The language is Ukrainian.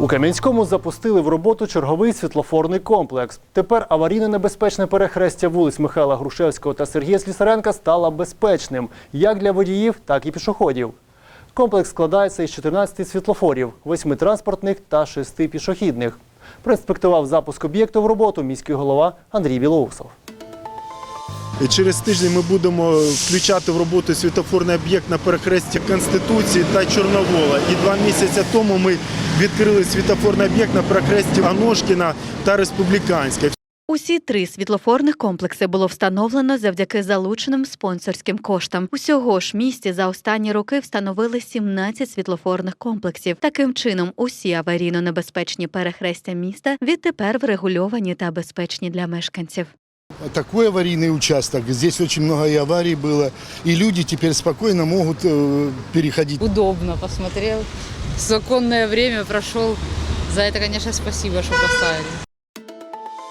У Кам'янському запустили в роботу черговий світлофорний комплекс. Тепер аварійно-небезпечне перехрестя вулиць Михайла Грушевського та Сергія Слісаренка стало безпечним як для водіїв, так і пішоходів. Комплекс складається із 14 світлофорів, 8 транспортних та 6 пішохідних. Проінспектував запуск об'єкту в роботу міський голова Андрій Білоусов. Через тиждень ми будемо включати в роботу світофорний об'єкт на перехресті Конституції та Чорновола. І два місяці тому ми відкрили світофорний об'єкт на перехресті Аношкіна та Республіканська. Усі три світлофорних комплекси було встановлено завдяки залученим спонсорським коштам. Усього ж в місті за останні роки встановили 17 світлофорних комплексів. Таким чином, усі аварійно-небезпечні перехрестя міста відтепер врегульовані та безпечні для мешканців. Такой аварийный участок. Здесь очень много и аварий было. И люди теперь спокойно могут э, переходить. удобно посмотрел. Законное время прошел. За это, конечно, спасибо, что поставили.